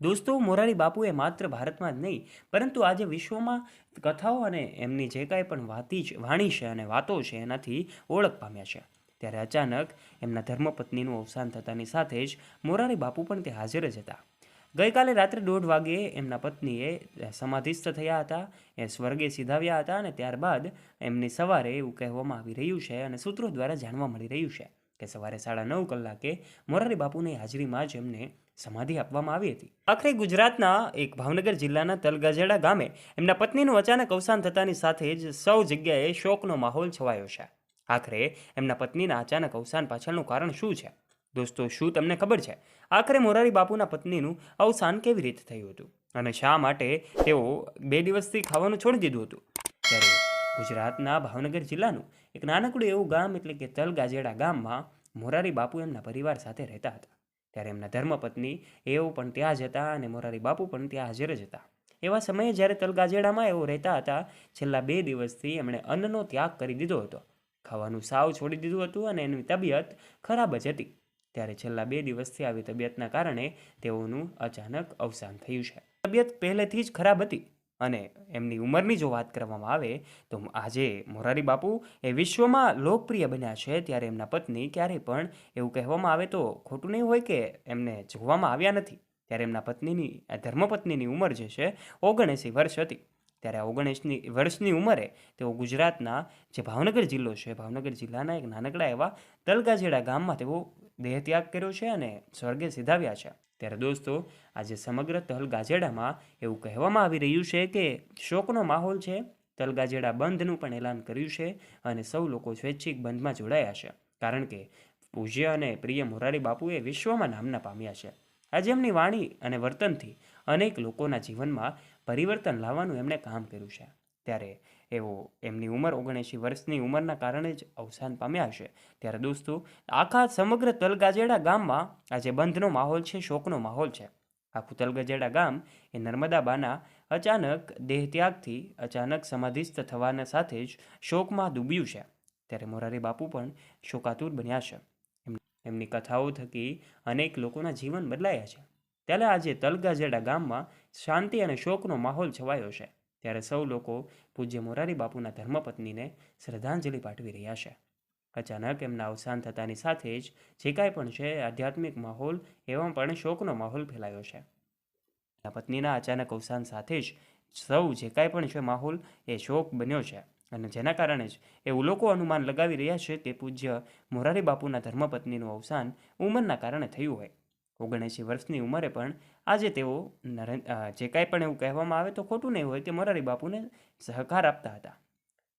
દોસ્તો, મોરારી બાપુએ માત્ર ભારતમાં જ નહીં, પરંતુ આજે વિશ્વમાં કથાઓ અને એમની જે કાંઈ પણ વાતી છે વાણી છે અને વાતો છે એનાથી ઓળખ પામ્યા છે. ત્યારે અચાનક એમના ધર્મપત્નીનું અવસાન થતાની સાથે જ મોરારી બાપુ પણ તે હાજર જ હતા. ગઈકાલે રાત્રે દોઢ વાગ્યે એમના પત્નીએ સમાધિસ્થ થયા હતા, એ સ્વર્ગે સીધાવ્યા હતા અને ત્યારબાદ એમની સવારે એવું કહેવામાં આવી રહ્યું છે અને સૂત્રો દ્વારા જાણવા મળી રહ્યું છે. કે સવારે સાડા નવ કલાકે મોરારી બાપુની હાજરીમાં જ એમને સમાધિ આપવામાં આવી હતી. આખરે ગુજરાતના એક ભાવનગર જિલ્લાના તલગાજેડા ગામે એમના પત્નીનું અચાનક અવસાન થતાની સાથે જ સૌ જગ્યાએ શોકનો માહોલ છવાયો છે. આખરે એમના પત્નીના અચાનક અવસાન પાછળનું કારણ શું છે? દોસ્તો, શું તમને ખબર છે? આખરે મોરારી બાપુના પત્નીનું અવસાન કેવી રીતે થયું હતું? અને શા માટે તેઓ બે દિવસથી ખાવાનું છોડી દીધું હતું? ત્યારે ગુજરાતના ભાવનગર જિલ્લાનું એક નાનકડું એવું ગામ એટલે કે તલગાજેડા ગામમાં મોરારી બાપુ એમના પરિવાર સાથે રહેતા હતા. ત્યારે એમના ધર્મપત્ની એઓ પણ ત્યાં જ હતા અને મોરારી બાપુ પણ ત્યાં હાજર જ હતા. એવા સમયે જ્યારે તલગાજેડામાં એઓ રહેતા હતા, છેલ્લા બે દિવસથી એમણે અન્નનો ત્યાગ કરી દીધો હતો. ખાવાનું સાવ છોડી દીધું હતું અને એની તબિયત ખરાબ જ હતી. ત્યારે છેલ્લા બે દિવસથી આવી તબિયતના કારણે તેઓનું અચાનક અવસાન થયું છે. તબિયત પહેલેથી જ ખરાબ હતી. અને એમની ઉંમરની જો વાત કરવામાં આવે, તો આજે મોરારી બાપુ એ વિશ્વમાં લોકપ્રિય બન્યા છે. ત્યારે એમના પત્ની ક્યારેય પણ એવું કહેવામાં આવે તો ખોટું નહીં હોય કે એમને જોવામાં આવ્યા નથી. ત્યારે એમના પત્નીની ધર્મપત્નીની ઉંમર જે છે, ઓગણએંસી વર્ષ હતી. ત્યારે ઓગણીસની વર્ષની ઉંમરે તેઓ ગુજરાતના જે ભાવનગર જિલ્લો છે, ભાવનગર જિલ્લાના એક નાનકડા એવા તલગાજેડા ગામમાં તેઓ દેહત્યાગ કર્યો છે અને સ્વર્ગે સીધાવ્યા છે. ત્યારે દોસ્તો, આજે સમગ્ર તલગાજેડામાં એવું કહેવામાં આવી રહ્યું છે કે શોકનો માહોલ છે. તલગાજેડા બંધનું પણ એલાન કર્યું છે અને સૌ લોકો સ્વૈચ્છિક બંધમાં જોડાયા છે. કારણ કે પૂજ્ય અને પ્રિય મોરારી બાપુએ વિશ્વમાં નામના પામ્યા છે. આજે એમની વાણી અને વર્તનથી અનેક લોકોના જીવનમાં પરિવર્તન લાવવાનું એમણે કામ કર્યું છે. ત્યારે એવો એમની ઉંમર ઓગણએંશી વર્ષની ઉંમરના કારણે જ અવસાન પામ્યા છે ત્યારે દોસ્તો, આખા સમગ્ર તલગાજેડા ગામમાં આજે બંધનો માહોલ છે, શોકનો માહોલ છે. આખું તલગાજેડા ગામ એ નર્મદા બાના અચાનક દેહત્યાગથી અચાનક સમાધિસ્થ થવાના સાથે જ શોકમાં ડૂબ્યું છે. ત્યારે મોરારી બાપુ પણ શોકાતુર બન્યા છે. એમ- એમની કથાઓ થકી અનેક લોકોના જીવન બદલાયા છે. ત્યારે આજે તલગાજેડા ગામમાં શાંતિ અને શોકનો માહોલ છવાયો છે. ત્યારે સૌ લોકો પૂજ્ય મોરારી બાપુના ધર્મપત્નીને શ્રદ્ધાંજલિ પાઠવી રહ્યા છે. અચાનક એમના અવસાન થતાની સાથે જ જે કાંઈ પણ છે આધ્યાત્મિક માહોલ એવા પણ શોકનો માહોલ ફેલાયો છે. એમના પત્નીના અચાનક અવસાન સાથે જ સૌ જે કાંઈ પણ છે માહોલ, એ શોક બન્યો છે અને જેના કારણે જ એવું લોકો અનુમાન લગાવી રહ્યા છે કે પૂજ્ય મોરારી બાપુના ધર્મપત્નીનું અવસાન ઉંમરના કારણે થયું હોય. ઓગણએંશી વર્ષની ઉંમરે પણ આજે તેઓ નરેન્ જે કાંઈ પણ એવું કહેવામાં આવે તો ખોટું નહીં હોય તે મોરારી બાપુને સહકાર આપતા હતા.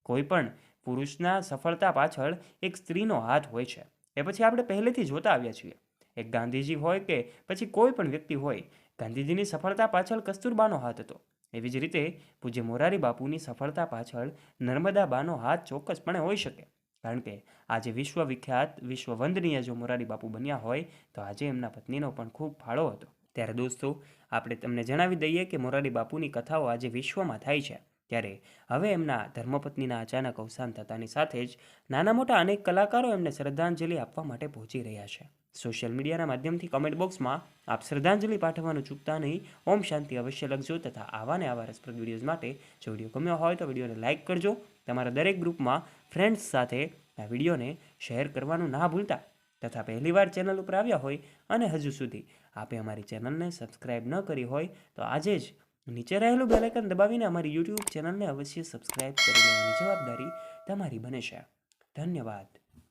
કોઈ પણ પુરુષના સફળતા પાછળ એક સ્ત્રીનો હાથ હોય છે. એ પછી આપણે પહેલેથી જોતા આવ્યા છીએ. એક ગાંધીજી હોય કે પછી કોઈ પણ વ્યક્તિ હોય, ગાંધીજીની સફળતા પાછળ કસ્તુરબાનો હાથ હતો. એવી જ રીતે પૂજ્ય મોરારી બાપુની સફળતા પાછળ નર્મદા બાનો હાથ ચોક્કસપણે હોઈ શકે. કારણ કે આજે વિશ્વ વિખ્યાત વિશ્વ વંદનીય જો મોરારી બાપુ બન્યા હોય, તો આજે એમના પત્નીનો પણ ખૂબ ફાળો હતો. ત્યારે દોસ્તો, આપણે તમને જણાવી દઈએ કે મોરારી બાપુની કથાઓ આજે વિશ્વમાં થાય છે. ત્યારે હવે એમના ધર્મપત્નીના અચાનક અવસાન થતાની સાથે જ નાના મોટા અનેક કલાકારો એમને શ્રદ્ધાંજલિ આપવા માટે પહોંચી રહ્યા છે. સોશિયલ મીડિયાના માધ્યમથી કમેન્ટ બોક્સમાં, આપ શ્રદ્ધાંજલિ પાઠવવાનું ચૂકતા નહીં. ઓમ શાંતિ અવશ્ય લખજો તથા આવા ને આવા રસપ્રદ વિડીયોઝ માટે જો વીડિયો ગમ્યો હોય તો વિડીયોને લાઇક કરજો. તમારા દરેક ગ્રુપમાં ફ્રેન્ડ્સ સાથે આ વિડીયોને શેર કરવાનું ના ભૂલતા. તથા પહેલીવાર ચેનલ ઉપર આવ્યા હોય અને હજુ સુધી આપે અમારી ચેનલને સબસ્ક્રાઇબ ન કરી હોય, તો આજે જ નીચે રહેલું બેલાઇકન દબાવીને અમારી યુટ્યુબ ચેનલને અવશ્ય સબસ્ક્રાઇબ કરી લેવાની જવાબદારી તમારી બને છે. ધન્યવાદ.